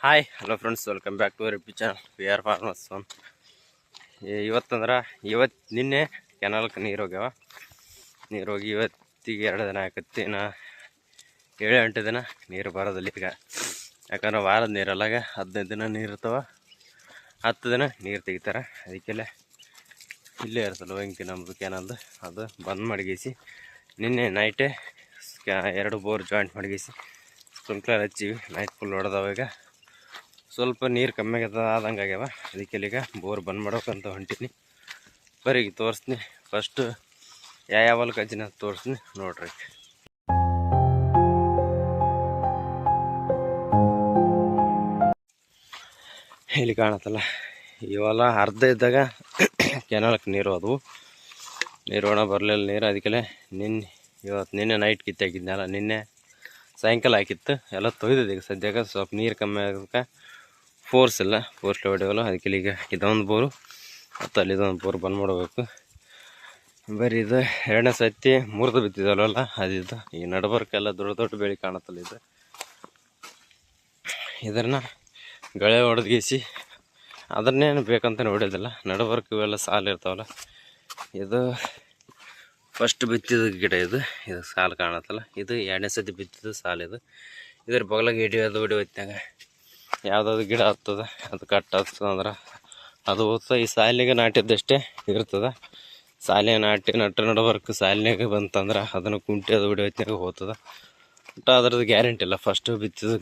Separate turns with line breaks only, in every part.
Hi hello friends welcome back to ರಿಪಿ channel we are farmers one ಇವತ್ತಂದ್ರೆ, ಇವತ್ತು ನಿನ್ನೆ ಕೆನಾಲ್ಗೆ ನೀರು ಹೋಗ್ಯಾವ. ನೀರು ಹೋಗಿ ಇವತ್ತಿಗೆ ಎರಡು ದಿನ ಆಕತ್ತಿ. ನಾ ಏಳು ಎಂಟು ದಿನ ನೀರು ಬರೋದಿಲ್ಲ ಈಗ. ಯಾಕಂದ್ರೆ ವಾರದ ನೀರಲ್ಲಾಗ ಹದಿನೈದು ದಿನ ನೀರು ಇರ್ತವೆ. ಹತ್ತು ದಿನ ನೀರು ತೆಗಿತಾರೆ. ಅದಕ್ಕೆಲ್ಲ ಇಲ್ಲೇ ಇರ್ತಲ್ಲ ಹೆಂಗೆ ನಮ್ಮದು ಕೆನಲ್ದು ಅದು ಬಂದ್ ಮಡಗಿಸಿ, ನಿನ್ನೆ ನೈಟೇ ಎರಡು ಬೋರ್ ಜಾಯಿಂಟ್ ಮಡಗಿಸಿ, ಸ್ಪ್ರಿಂಕ್ಲರ್ ಹಚ್ಚಿವಿ. ನೈಟ್ ಫುಲ್ ಹೊಡೆದವ ಈಗ. ಸ್ವಲ್ಪ ನೀರು ಕಮ್ಮಿ ಆಗ್ಯದ ಆದಂಗೆ ಆಗ್ಯಾವ. ಅದಕ್ಕೆ ಈಗ ಬೋರ್ ಬಂದ್ ಮಾಡೋಕಂತ ಹೊಂಟೀನಿ. ಬರೀ ತೋರಿಸ್ತೀನಿ. ಫಸ್ಟು ಯಾವ ಅಂತ ತೋರಿಸ್ತೀನಿ ನೋಡ್ರಿ ಇಲ್ಲಿ ಕಾಣತ್ತಲ್ಲ ಇವೆಲ್ಲ ಅರ್ಧ ಇದ್ದಾಗ ಕೆನಾಲಕ್ಕೆ ನೀರು ಅದು ನೀರು ಒಣ ಬರಲಿಲ್ಲ ನೀರು, ಅದಕ್ಕೆಲ್ಲ ನಿನ್ನೆ ಇವತ್ತು ನಿನ್ನೆ ನೈಟ್ ಕಿತ್ತಾಕಿದ್ನಲ್ಲ ನಿನ್ನೆ ಸಾಯಂಕಾಲ ಹಾಕಿತ್ತು. ಎಲ್ಲ ತೊಯ್ದಿದೆ ಈಗ ಸದ್ಯಕ್ಕೆ. ಸ್ವಲ್ಪ ನೀರು ಕಮ್ಮಿ ಆಗೋದಕ್ಕೆ ಫೋರ್ಸ್ ಇಲ್ಲ ಫೋರ್ಸ್ ಹೊಡೆಯಲ್ಲ ಅದಕ್ಕೆ ಈಗ ಇದೊಂದು ಬೋರು ಮತ್ತು ಅಲ್ಲಿ ಇದೊಂದು ಬೋರ್ ಬಂದ್ ಮಾಡಬೇಕು. ಬರೀ ಇದು ಎರಡನೇ ಸತಿ ಮುರಿದು ಬಿತ್ತಿದವಲ್ಲ ಅದಿದ್ದು ಈ ನಡಬರ್ಕೆಲ್ಲ ದೊಡ್ಡ ದೊಡ್ಡ ಬೆಳೆ ಕಾಣತ್ತಲ್ಲ ಇದು. ಇದನ್ನ ಗಳೆ ಹೊಡೆದ್ಗೀಸಿ ಅದನ್ನೇನು ಬೇಕಂತ ಹೊಡೆಯೋದಿಲ್ಲ ನಡಬರ್ಕ್ ಇವೆಲ್ಲ ಸಾಲು ಇರ್ತಾವಲ್ಲ, ಇದು ಫಸ್ಟ್ ಬಿತ್ತಿದ ಗಿಡ ಇದು. ಇದು ಸಾಲು ಕಾಣತ್ತಲ್ಲ. ಇದು ಎರಡನೇ ಸತಿ ಬಿತ್ತಿದ ಸಾಲು ಇದು. ಇದ್ರ ಬಗ್ಲಾಗ ಹಿಡಿಯೋದು ಹೊಡಿ ಹೊತ್ನಾಗ ಯಾವುದಾದ್ರು ಗಿಡ ಹತ್ತದ, ಅದು ಕಟ್ ಹತ್ತದ ಅಂದ್ರೆ ಅದು ಹೋಗ್ತದೆ. ಈ ಸಾಲಿನಾಗ ನಾಟಿದ್ದಷ್ಟೇ ಇರ್ತದೆ. ಸಾಲಿನ ನಾಟಿ ನಟ್ಟ ನಡಬರ್ಕ್ ಸಾಲಿನಾಗ ಬಂತಂದ್ರೆ ಅದನ್ನು ಕುಂಟಿ ಅದು ಹೊಡಿಯೋತ್ನಾಗ ಹೋಗ್ತದೆ. ಬಟ್ ಅದ್ರದ್ದು ಗ್ಯಾರಂಟಿ ಇಲ್ಲ. ಫಸ್ಟು ಬಿತ್ತಿದ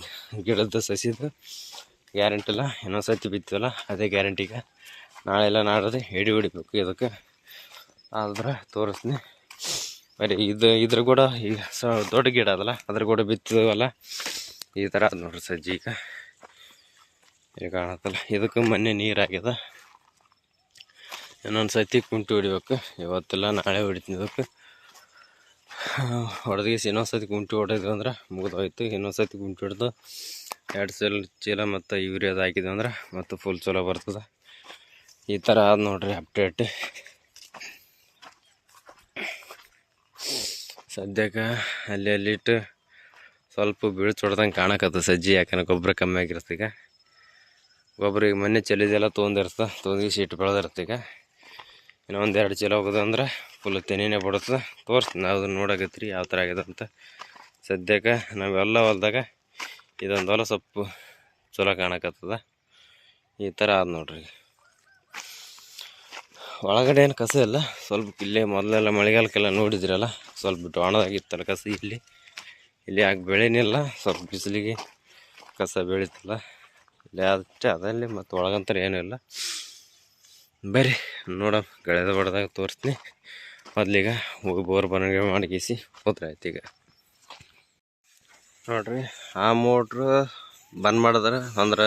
ಗಿಡದ ಸಸಿದು ಗ್ಯಾರಂಟಿ ಇಲ್ಲ. ಇನ್ನೊಂದು ಸತಿ ಬಿತ್ತಿವಲ್ಲ, ಅದೇ ಗ್ಯಾರಂಟಿಗೆ ನಾಳೆಲ್ಲ ನಾಡೋದು ಎಡಿ ಹೊಡಿಬೇಕು ಇದಕ್ಕೆ. ಆದ್ರೆ ತೋರಿಸ್ತೀನಿ ಬರೀ ಇದು, ಇದ್ರ ಕೂಡ ಈಗ ಸ ದೊಡ್ಡ ಗಿಡ ಅದಲ್ಲ, ಅದ್ರ ಕೂಡ ಬಿತ್ತಿದವಲ್ಲ. ಈ ಥರ ನೋಡ್ರಿ ಸಜ್ಜಿ ಈಗ. ಈಗ ಕಾಣತ್ತಲ್ಲ ಇದಕ್ಕೆ ಮೊನ್ನೆ ನೀರಾಗ್ಯದ ಇನ್ನೊಂದು ಸತಿ ಕುಂಟು ಹೊಡಿಬೇಕು. ಇವತ್ತೆಲ್ಲ ನಾಳೆ ಹೊಡಿತೀನಿ ಇದಕ್ಕೆ. ಹೊಡೆದಿಸಿ ಇನ್ನೊಂದು ಸತಿ ಕುಂಟು ಹೊಡೆದ್ವಿ ಅಂದ್ರೆ ಮುಗಿದೋಯ್ತು. ಇನ್ನೊಂದು ಸತಿ ಕುಂಟು ಹೊಡೆದು ಎರಡು ಸಲ ಚೀಲ ಮತ್ತು ಯೂರಿಯಾದ ಹಾಕಿದ್ವಿ ಅಂದ್ರೆ ಮತ್ತು ಫುಲ್ ಚಲೋ ಬರ್ತದೆ. ಈ ಥರ ಆದ ನೋಡ್ರಿ ಅಪ್ಡೇಟ್ ಸದ್ಯಕ್ಕೆ ಅಲ್ಲಿ ಅಲ್ಲಿಟ್ಟು ಸ್ವಲ್ಪ ಬೀಳ್ಚೊಡ್ದಂಗೆ ಕಾಣಕತ್ತ ಸಜ್ಜಿ ಯಾಕಂದ್ರೆ ಗೊಬ್ಬರ ಕಮ್ಮಿ ಆಗಿರ್ತೀಗ ಗೊಬ್ಬರ ಈಗ ಮೊನ್ನೆ ಚೆಲ್ಲಿದೆಲ್ಲ ತೊಗೊಂಡಿರ್ತದೆ ತೊಗೊಂಡು ಸೀಟ್ ಬೆಳೆದಿರ್ತ ಈಗ. ಇನ್ನೂ ಒಂದು ಎರಡು ಚೀಲ ಹೋಗೋದು ಅಂದ್ರೆ ಫುಲ್ ತೆನೆನೇ ಬಿಡುತ್ತೆ ತೋರಿಸ್ತೀನಿ, ನಾವು ನೋಡಕತ್ತ್ರಿ, ಯಾವ ಥರ ಆಗಿದೆ ಅಂತ. ಸದ್ಯಕ್ಕೆ ನಾವೆಲ್ಲ ಹೊಲ್ದಾಗ ಇದೊಂದು ಹೊಲ ಸ್ವಲ್ಪ ಚಲೋ ಕಾಣಕತ್ತದ. ಈ ಥರ ಆದ ನೋಡ್ರಿ ಒಳಗಡೆ ಏನು ಕಸ ಇಲ್ಲ, ಸ್ವಲ್ಪ ಇಲ್ಲೇ ಮೊದಲೆಲ್ಲ ಮಳೆಗಾಲಕ್ಕೆಲ್ಲ ನೋಡಿದ್ರಲ್ಲ, ಸ್ವಲ್ಪ ಡೋಣದಾಗಿತ್ತಲ್ಲ ಕಸ ಇಲ್ಲಿ. ಇಲ್ಲಿ ಯಾಕೆ ಬೆಳೆನಿಲ್ಲ ಸ್ವಲ್ಪ ಬಿಸಿಲಿಗೆ ಕಸ ಬೆಳೀತಿಲ್ಲ. ಅಷ್ಟೇ ಅದಲ್ಲಿ ಮತ್ತು ಒಳಗಂತರ ಏನೂ ಇಲ್ಲ. ಬರ್ರಿ, ನೋಡಮ್ ಗಳೆದ ಬಡ್ದಾಗ ತೋರಿಸ್ತೀನಿ. ಮೊದ್ಲೀಗ ಹೋಗಿ ಬೋರ್ ಬನಗೆ ಮಾಡಿಗೀಸಿ ಹೋದ್ರೆ ಆಯ್ತು ಈಗ. ನೋಡ್ರಿ, ಆ ಮೋಟ್ರು ಬಂದ್ ಮಾಡಿದ್ರೆ ಅಂದ್ರೆ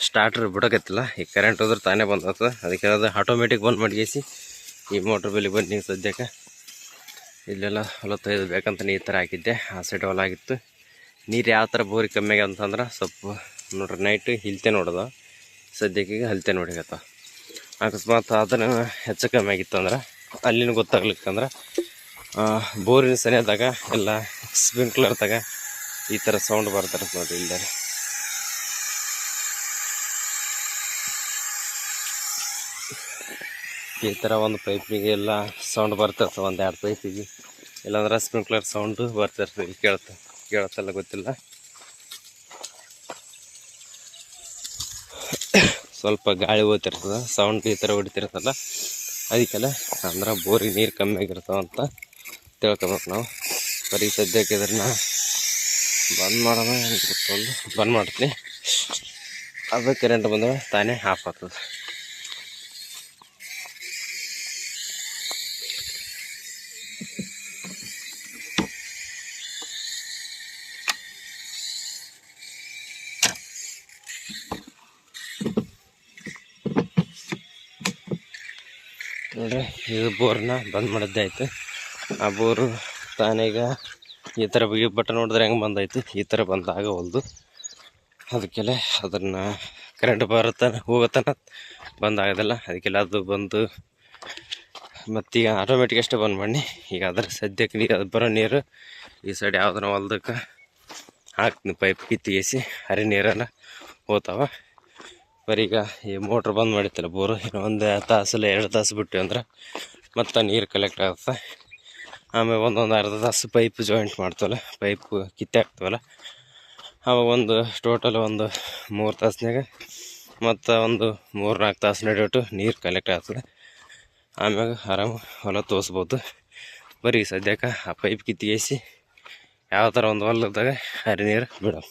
ಸ್ಟಾರ್ಟ್ರ್ ಬಿಡಕತ್ತಿಲ್ಲ. ಈ ಕರೆಂಟ್ ಹೋದ್ರೆ ತಾನೇ ಬಂದ್ ಅದಕ್ಕೆ ಅದು ಆಟೋಮೆಟಿಕ್ ಬಂದ್ ಮಾಡಿಗಿಸಿ ಈ ಮೋಟ್ರ್ ಬೆಲೆ ಬಂದು ನೀವು ಸದ್ಯಕ್ಕೆ. ಇಲ್ಲೆಲ್ಲ ಹೊಲ ತೊಯ್ದು ಬೇಕಂತ ಈ ಥರ ಹಾಕಿದ್ದೆ. ಆ ಸೈಡ್ ಹೊಲ ಆಗಿತ್ತು. ನೀರು ಯಾವ ಥರ ಬೋರಿ ಕಮ್ಮಿ ಆಗ್ಯಾವ ಅಂತಂದ್ರೆ ಸ್ವಲ್ಪ ನೋಡ್ರಿ ನೈಟ್ ಹಿಲ್ತೆ ನೋಡೋದು. ಸದ್ಯಕ್ಕೆ ಈಗ ಹಲ್ತೆ ನೋಡಿಗತ್ತ ಅಕಸ್ಮಾತ್ ಅದನ್ನು ಹೆಚ್ಚು ಕಮ್ಮಿ ಆಗಿತ್ತು ಅಂದ್ರೆ, ಅಲ್ಲಿನೂ ಗೊತ್ತಾಗ್ಲಿಕ್ಕಂದ್ರೆ ಬೋರಿನ ಸನಿಯದಾಗ ಎಲ್ಲ ಸ್ಪ್ರಿಂಕ್ಲರ್ದಾಗ ಈ ಥರ ಸೌಂಡ್ ಬರ್ತಾರೆ ನೋಡಿ ಇಲ್ಲೇ ಈ ಥರ ಒಂದು ಪೈಪಿಗೆ ಎಲ್ಲ ಸೌಂಡ್ ಬರ್ತಿರ್ತವೆ ಒಂದು ಎರಡು ಪೈಪಿಗೆ ಇಲ್ಲಾಂದ್ರೆ ಸ್ಪ್ರಿಂಕ್ಲರ್ ಸೌಂಡು ಬರ್ತಿರ್ತದೆ ಕೇಳ್ತ ಕೇಳತ್ತಲ್ಲ ಗೊತ್ತಿಲ್ಲ. ಸ್ವಲ್ಪ ಗಾಳಿ ಹೋಗ್ತಿರ್ತದೆ ಸೌಂಡ್ ಈ ಥರ ಹೊಡಿತಿರ್ತಲ್ಲ ಅದಕ್ಕೆಲ್ಲ ಅಂದ್ರೆ ಬೋರಿಗೆ ನೀರು ಕಮ್ಮಿ ಆಗಿರ್ತಾವ ಅಂತ ತಿಳ್ಕೊಬೇಕು ನಾವು. ಬರೀ ಸದ್ಯಕ್ಕೆ ಇದ್ರನ್ನ ಬಂದ್ ಮಾಡೋಣ ಬಂದ್ ಮಾಡ್ತೀನಿ. ಅದು ಕರೆಂಟ್ ಬಂದಾಗ ತಾನೇ ಆಫ್ ಆಗ್ತದೆ. ನೋಡ್ರಿ, ಇದು ಬೋರ್ನ ಬಂದ್ ಮಾಡಿದ್ದೆ ಆಯ್ತು ಆ ಬೋರು ತಾನೀಗ ಈ ಥರ ಬಿಗಿ ಬಟನ್ ನೋಡಿದ್ರೆ ಹೆಂಗೆ ಬಂದೈತಿ, ಈ ಥರ ಬಂದಾಗ ಹೊಲ್ದು. ಅದಕ್ಕೆಲ್ಲ ಅದನ್ನು ಕರೆಂಟ್ ಬರುತ್ತಾನೆ, ಹೋಗತ್ತಾನ, ಬಂದಾಗದಲ್ಲ. ಅದಕ್ಕೆಲ್ಲ ಅದು ಬಂದು ಮತ್ತೀಗ ಆಟೋಮೆಟಿಕ್ ಅಷ್ಟೇ ಬಂದ್ ಮಾಡಿ, ಈಗ ಅದ್ರ ಸದ್ಯಕ್ಕೆ ನೀರು ಅದು ಬರೋ ನೀರು ಈ ಸೈಡ್ ಯಾವ್ದನ ಹೊಲ್ದಕ್ಕೆ ಹಾಕ್ತೀನಿ ಪೈಪ್ ಕಿತ್ತಿಗೆಸಿ ಹರಿ ನೀರೆಲ್ಲ ಹೋತಾವ. ಬರೀ ಈಗ ಈ ಮೋಟ್ರ್ ಬಂದ್ ಮಾಡಿತ್ತಲ್ಲ ಬೋರು. ಒಂದು ತಾಸಲ್ಲ ಎರಡು ತಾಸು ಬಿಟ್ಟು ಅಂದ್ರೆ ಮತ್ತೆ ನೀರು ಕಲೆಕ್ಟ್ ಆಗುತ್ತೆ. ಆಮೇಲೆ ಒಂದೊಂದು ಅರ್ಧ ತಾಸು ಪೈಪ್ ಜಾಯಿಂಟ್ ಮಾಡ್ತವಲ್ಲ ಪೈಪ್ ಕಿತ್ತೆ ಹಾಕ್ತವಲ್ಲ. ಆವಾಗ ಒಂದು ಟೋಟಲ್ ಒಂದು ಮೂರು ತಾಸಿನಾಗ ಮತ್ತು ಒಂದು ಮೂರು ನಾಲ್ಕು ತಾಸು ನಡೆಯಿಟ್ಟು ನೀರು ಕಲೆಕ್ಟ್ ಆಗ್ತದೆ. ಆಮ್ಯಾಗ ಆರಾಮ ಹೊಲ ತೋರಿಸ್ಬೋದು. ಬರೀ ಸದ್ಯಕ್ಕೆ ಆ ಪೈಪ್ ಕಿತ್ತಿಗೇಸಿ ಯಾವ ಥರ ಒಂದು ಹೊಲದಾಗ ಹರಿ ನೀರು ಬಿಡೋ